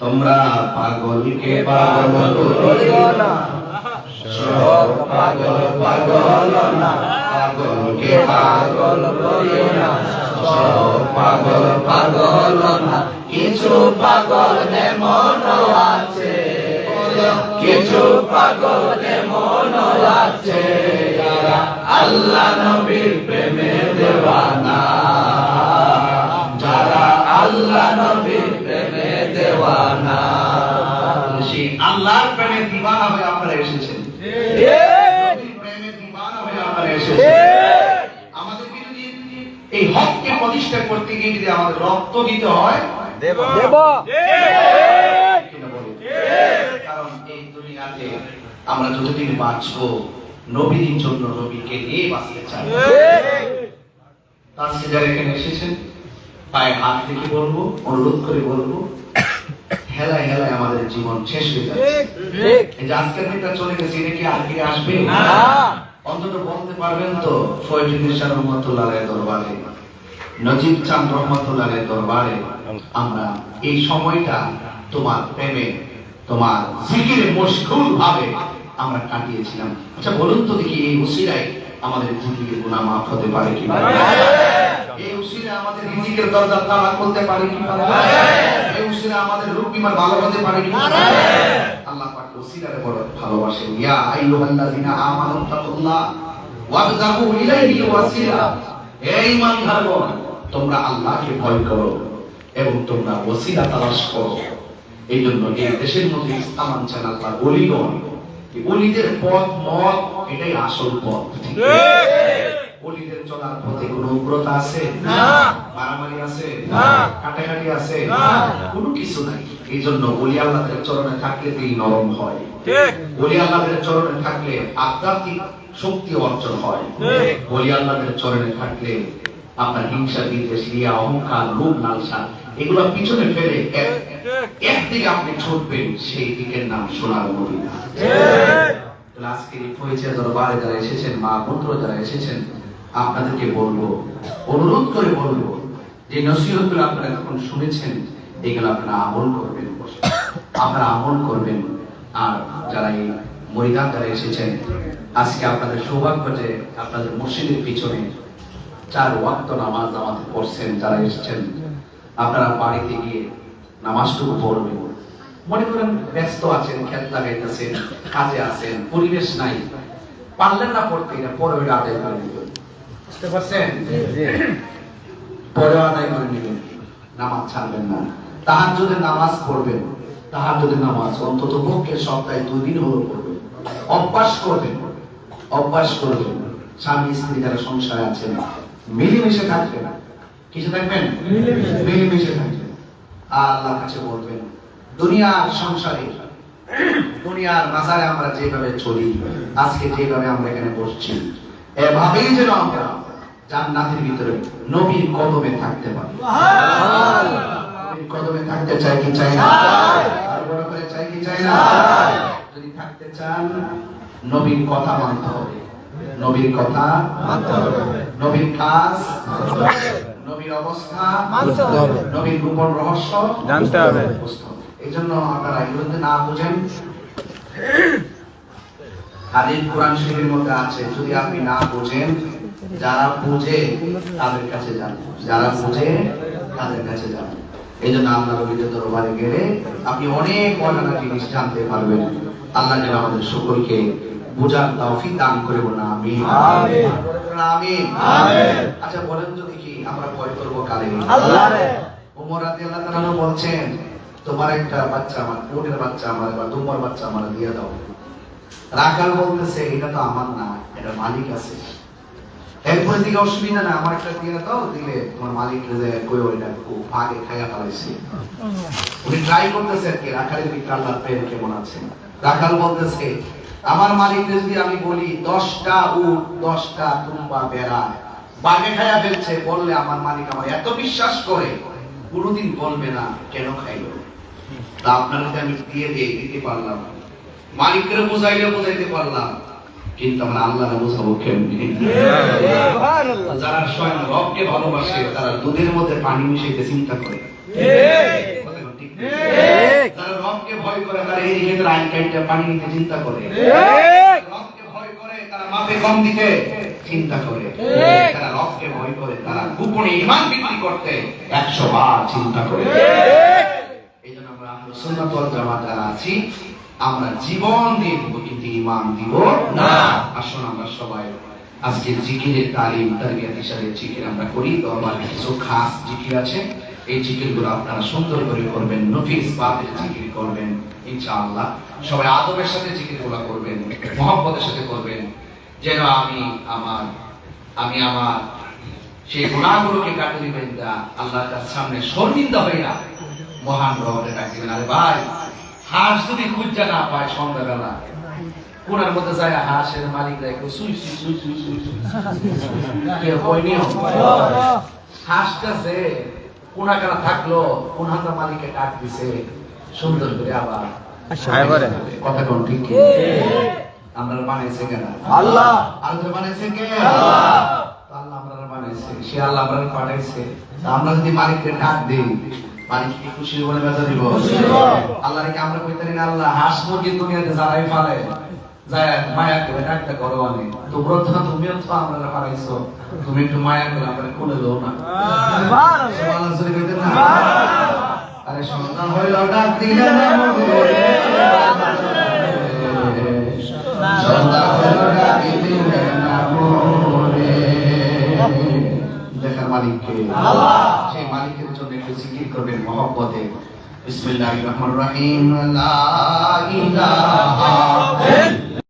তোমরা পাগল করিও না। সব পাগল পাগল না। পাগল পাগল পাগল কিছু পাগল এমন আছে। কিছু পাগল এমন আছে। আল্লাহ নবীর আপনারা এসেছেন যদি এই হককে প্রতিষ্ঠা করতে গিয়ে যদি আমাদের রক্ত দিতে হয় দেব। কিনা কারণ এই দুনিয়াতে আমরা যতদিন বাঁচবো নবীর জন্য নবীকে নিয়ে বাঁচতে চাই। আজকে যারা এখানে এসেছেন পায়ে হাত থেকে বলব অনুরোধ করে বলব হেলায় হেলায় আমাদের জীবন শেষ হয়ে যাচ্ছে। আজকের দিনটা চলে গেছে এটা কি আর ফিরে আসবে? অন্তত বলতে পারবেন তো ফয়জুদ্দিন রহমতুল্লাহ দরবারে, নজিব চান রহমতুল্লাহ দরবারে আমরা এই সময়টা তোমার প্রেমে, তোমার জিকিরে মশগুল ভাবে আমরা কাটিয়েছিলাম আচ্ছা বলুন তো দেখি এই উসিরায় আমাদের জিকিরের গুনাহ মাফ হতে পারে কি? এই উসিরা আমাদের রিজিকের দরজা তালা খুলতে পারে কি পারে এই উসিরা আমাদের রোগ বিমার ভালো হতে পারে কি পারে আল্লাহ পাক উসিলারে বড় ভালোবাসেন ইয়া আইয়ুহাল্লাযিনা আমানু তাকুল্লাহ ওয়াবতাগু ইলাইহি ওয়াসিলা। হে ঈমানদারগণ তোমরা আল্লাহকে ভয় করো এবং তোমরা ওসিলা তালাশ করো। এই জন্য এই দেশের মধ্যে ইসলাম আনছেন আল্লাহ অলিদের পথ মত এটাই আসল পথ। অলিদের চলার পথে উগ্রতা আছে? না। মারামারি আছে? না। কাটাকাটি আছে? না। কোনো কিছু নাই। এই জন্য অলি আল্লাহদের চরণে থাকলে দিল নরম হয়। ঠিক। আল্লাহদের চরণে থাকলে আধ্যাত্মিক শক্তি অর্জন হয়। আল্লাহদের চরণে থাকলে আপনার হিংসা বিদ্বেষ রিয়া অহংকার লোভ লালসা এগুলো পিছনে ফেলে একদিকে আপনি ছুটবেন সেই দিকের নাম সোনার মদিনা। আজকে হয়েছে দরবারে যারা এসেছেন মা পুত্র যারা এসেছেন আপনাদেরকে বলব, অনুরোধ করে বলব যে নসিহতগুলো আপনারা যখন শুনেছেন, এগুলো আপনারা আমল করবেন, আপনারা আমল করবেন। আর যারা এই মরিদান যারা এসেছেন, আজকে আপনাদের সৌভাগ্য যে আপনাদের মসজিদের পিছনে চার ওয়াক্ত নামাজ আমাদের পড়ছেন যারা এসেছেন। আপনারা বাড়িতে গিয়ে নামাজটুকু পড়বেন। মনে করেন ব্যস্ত আছেন, খেত লাগাইতেছেন, কাজে আছেন, পরিবেশ নাই। পারলেন না পড়তে, এটা পরে আদায় করে বুঝতে পারছেন? পরে আদায় করে নেবেন নামাজ ছাড়বেন না। তাহার যদি নামাজ পড়বেন তাহার যদি নামাজ অন্তত পক্ষে সপ্তাহে দুই দিন হলো পড়বেন। অভ্যাস করবেন অভ্যাস করবেন। স্বামী স্ত্রী যারা সংসারে আছেন মিলেমিশে থাকবেন। কিছু থাকবেন? মিলেমিশে। থাকবেন। আর কাছে বলবেন দুনিয়ার সংসারে দুনিয়ার মাঝারে আমরা যেভাবে চলি আজকে যেভাবে আমরা এখানে বসছি এভাবেই যেন আমরা জান্নাতের ভিতরে নবীর কদমে থাকতে পারি। নবীর কদমে থাকতে চাই কি চাই না? আর বড় করে চাই কি চাই না? যদি থাকতে চান নবীর কথা মানতে হবে। নবীর কথা মানতে হবে। নবীর কাজ নবীর অবস্থা মানতে হবে। নবীর গোপন রহস্য জানতে হবে। এই জন্য আপনারা এগুলো যদি না বুঝেন। হাদিস কোরআন শরীফের মধ্যে আছে যদি আপনি না বুঝেন যারা বুঝে তাদের কাছে যান। যারা বুঝে তাদের কাছে যান। এই জন্য আল্লাহ রবিদের দরবারে গেলে আপনি অনেক অজানা জিনিস জানতে পারবেন। আল্লাহ যেন আমাদের সকলকে বোঝার তৌফিক দান করে বলুন আমি। আচ্ছা বলেন তো দেখি আমরা ভয় করব কারে? আল্লাহরে। ওমর রাদিয়াল্লাহু তাআলা বলছেন তোমার একটা বাচ্চা আমার কোটের বাচ্চা আমার বা তোমার বাচ্চা আমার দিয়ে দাও। রাখাল বলতেছে, এটা তো আমার না, এটা মালিক আছে। দিকে অসুবিধা না আমার একটা দিয়ে দাও, দিলে তোমার মালিক কই খুব ভাগে খাইয়া ফেলাইছে। উনি ট্রাই করতেছে আর কি রাখালের ভিতরে আল্লাহর প্রেম কেমন আছে? রাখাল বলতেছে, আমার মালিক যদি আমি বলি, দশটা উট, দশটা তুম্বা বেড়ায় বাগে খাইয়া ফেলছে, বললে আমার মালিক আমার এত বিশ্বাস করে, কোনোদিন বলবে না কেন খাইলো? তা আপনার আমি দিয়ে দিয়ে দিতে পারলাম। মালিকরে বোঝাইলে বোঝাইতে পারলাম কিন্তু আমরা আল্লাহরে বোঝাবো কেমনি? যারা স্বয়ং রবকে ভালোবাসে তারা দুধের মধ্যে পানি মিশাইতে চিন্তা করে। ভয় করে তারা চিন্তা করে। এই জন্য আমরা আছি আমরা জীবন দিয়ে কিন্তু ইমান দিব না। আসুন আমরা সবাই আজকে জিকিরের তালিম, তারবিয়াত হিসাবে জিকির আমরা করি। দরবার কিছু খাস জিকির আছে। এই জিকিরগুলো আপনারা সুন্দর করে করবেন, নফিস বাদের জিকির করবেন, ইনশাআল্লাহ। সবাই আদবের সাথে জিকিরগুলো করবেন, মহব্বতের সাথে করবেন। যেন আমি আমার আমি আমার সেই গুণাগুলোকে কাটে দিবেন যা আল্লাহ তার সামনে শর্মিন্দা হইয়া মহান রহমতে ডাকবেন আরে ভাই হাঁস যদি খুঁজা না পায় সন্ধ্যাবেলা কোনার মধ্যে যায় হাঁসের সুই সুই সুই সুই সুই সুই কোনা থাকল কোনহাটা মালিকে দিছে সুন্দর করে আবার কথা কোন ঠিক আমরা বানাইছে কেন? আল্লাহ! আল্লাহ বানাইছে কে? আল্লাহ! আল্লাহ আমরা বানাইছে সে আল্লাহ আমরা পাঠাইছে। আমরা যদি মালিককে ডাক দেই মালিক কি খুশি বলে বেজা দিব। আল্লাহ কে আমরা কইতে না আল্লাহ হাঁস মুরগি দুনিয়াতে যারাই পালে যায় মায়া করে করো অনেক তোমরা তো তুমিও তো আমরা পাঠাইছো তুমি একটু মায়া করে আমরা কোলে দাও না। আরে সন্তান হইল ডাক দিলে না সন্তান হইল ডাক দিলে না দেখার মালিককে। সেই মালিকের জন্য একটু জিকির করবেন মহব্বতে। বিসমিল্লাহির রহমানির রহিম। লা ইলাহা